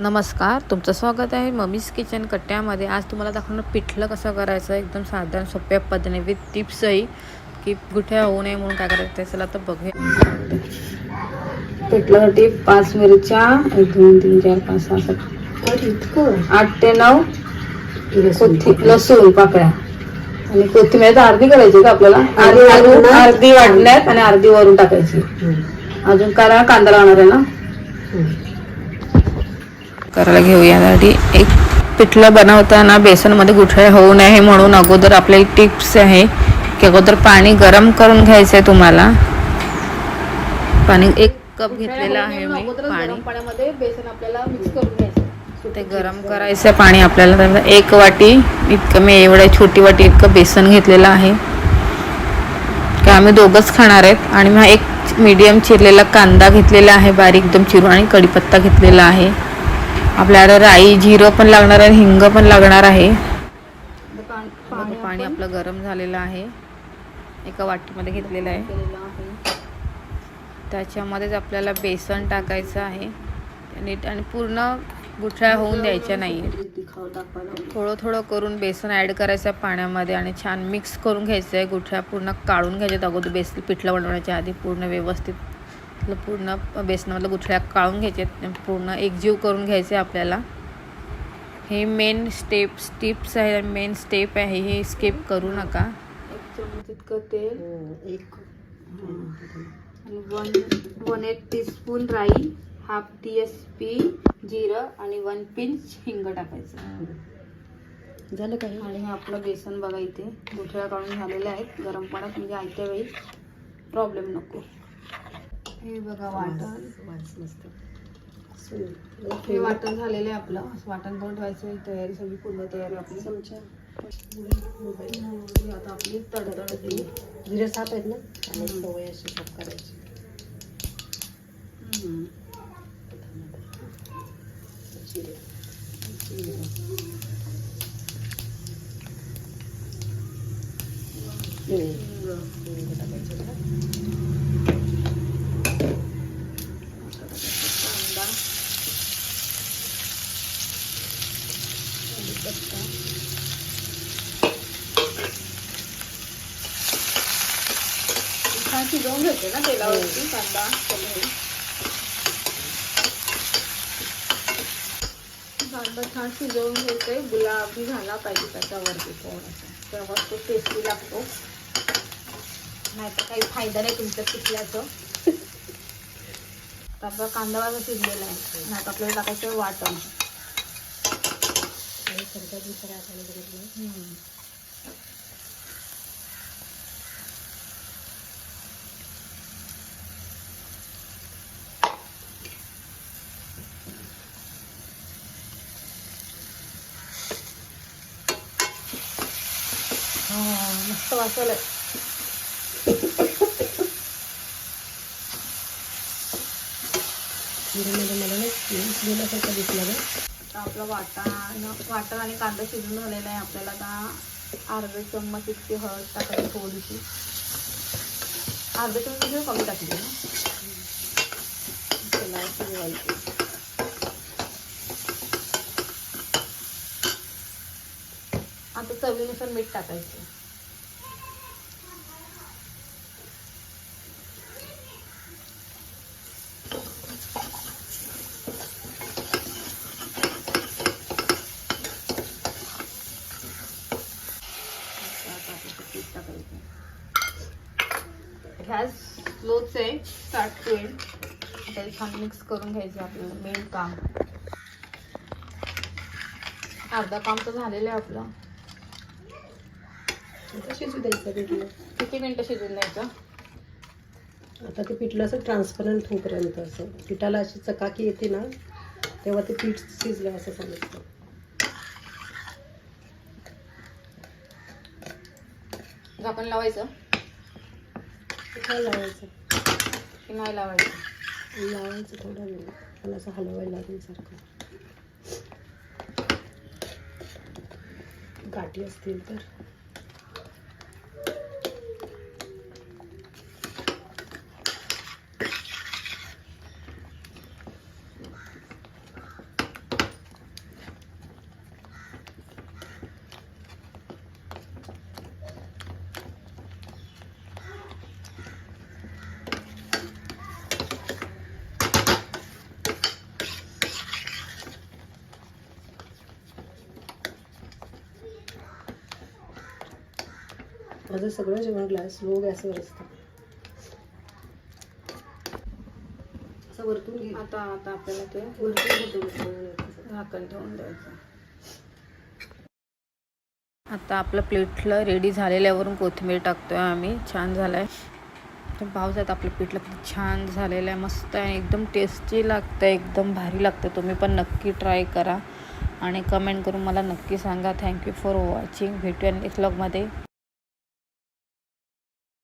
नमस्कार तुमचं स्वागत आहे मम्मीज किचन कट्ट्यामध्ये. आज तुम्हाला दाखवणं पिठलं कसं करायचं एकदम साधारण सोप्या पद्धतीने विथ टिप्सही की गुठ्या होऊ नये म्हणून काय करायचं ते चला तर बघूया. पिठल्यासाठी पाच मिरच्या एक दोन तीन चार पाच सहा सात आठ ते नऊ कोथी लसूण पाकळ्या. आणि कोथिंबीर तर अर्धी करायची का आपल्याला? अर्धी वाटण्यात आणि अर्धी वरून टाकायची. अजून करा कांदा लावणार आहे ना? करायला घेऊया. यासाठी एक पिठलं बनवताना बेसनमध्ये गुठळ्या होऊ नये म्हणून अगोदर आपल्या टिप्स आहे की अगोदर पाणी गरम करून घ्यायचं आहे तुम्हाला. पाणी एक कप घेतलेलं आहे मी पाणी. पाण्यामध्ये बेसन आपल्याला मिक्स करून घ्यायचं ते गरम करायचं पाणी आपल्याला. एक वाटी इतकं मी एवढ्या छोटी वाटी इतकं बेसन घेतलेलं आहे. की आम्ही दोघंच खाणार आहेत. आणि मग एक मीडियम चिरलेला कांदा घेतलेला आहे बारीक एकदम चिरून आणि कढीपत्ता घेतलेला आहे. आपल्याला राई जिरं पण लागणार आहे हिंग पण लागणार आहे. पाणी आपलं गरम झालेलं आहे. एका वाटीमध्ये घेतलेलं आहे. आहे. त्याच्यामध्येच आपल्याला बेसन टाकायचं आहे. नीट आणि पूर्ण गुठळ्या होऊन द्यायच्या नाही. थोडं थोडं करून बेसन ॲड करायचं पाण्यामध्ये आणि छान मिक्स करून घ्यायचं आहे. गुठळ्या पूर्ण काढून घ्यायच्यात अगोदर बेस पिठलं बनवण्याच्या आधी पूर्ण व्यवस्थित आपलं पूर्ण बेसनामधलं गुठळ्या काढून घ्यायचे पूर्ण एकजीव करून घ्यायचे आपल्याला. हे मेन स्टेप स्टिप्स आहे मेन स्टेप आहे. हे स्किप करू नका. एक चमच इतकं तेल. एक. आणि वन वन एट टीस्पून राई हाफ टी एस पी जिरं आणि वन पिंच हिंग टाकायचं. झालं काही आणि हे आपलं बेसन बघा इथे. गुठळ्या काढून झालेल्या आहेत गरम पाण्यात म्हणजे आयत्या वेळी. प्रॉब्लेम नको. हे बघा वाटण वास मस्त हे वाटण झालेलं आहे आपलं असं वाटण करून ठेवायचं ही तयारी सगळी पूर्ण तयारी आपली चमचा ही आता आपली तडतडली जिरे साप आहेत ना आणि सवय अशी साफ करायची टाकायचं शिजवून घेते ना तेलावरती कांदा टोमॅटो. कांदा छान शिजवून घ्यायचंय गुलाबी झाला पाहिजे त्याच्यावरती थोडासा. तेव्हा तो टेस्टी लागतो. नाही तर काही फायदा नाही तुमच्या तर आपला कांदा वाजा शिजलेला आहे. आता आपल्याला टाकायचं वाटण. दुसऱ्या मस्त वाचवलं आहे मला नाही गेल्यासारखं आता आपलं वाटण आणि कांदा शिजून झालेला आहे आपल्याला आता अर्धा चम्मच इतकी हळद टाकायची थोडीशी अर्धा चम्मच कमी टाकली ना शिजवायची आता चवीनुसार मीठ टाकायचं. टाकायचं. गॅस स्लोच आहे स्टार्ट पेन त्याला छान मिक्स करून घ्यायचं आपलं मेन काम. अर्धा काम तर झालेलं आहे आपलं. शिजू द्यायचं पिठलं किती मिनटं शिजून द्यायचं? आता ते पिठलं असं ट्रान्सपरंट होईपर्यंत असं. पिठाला अशी चकाकी येते ना तेव्हा ते पीठ शिजलं असं सांगितलं झाकण लावायचं? लावायचं. की नाही लावायचं? लावायचं थोडा वेळ. त्याला असं हलवायला लागेल सारखं. गाठी असतील तर. माझं सगळं जेवण ग्लास लो गॅसवर असतं असं वरतून घे. आता आता आपल्याला ते वरतून. झाकण ठेवून द्यायचं. आता आपलं प्लेटला रेडी झालेल्यावरून कोथिंबीर टाकतोय आम्ही. छान झालंय. तर पावसात आपलं पिठलं किती छान झालेलं आहे. मस्त आहे. एकदम टेस्टी लागतं एकदम भारी लागतं तुम्ही पण नक्की ट्राय करा. आणि कमेंट करून मला नक्की सांगा. थँक्यू फॉर वॉचिंग भेटूया नेक्स्ट व्लॉगमध्ये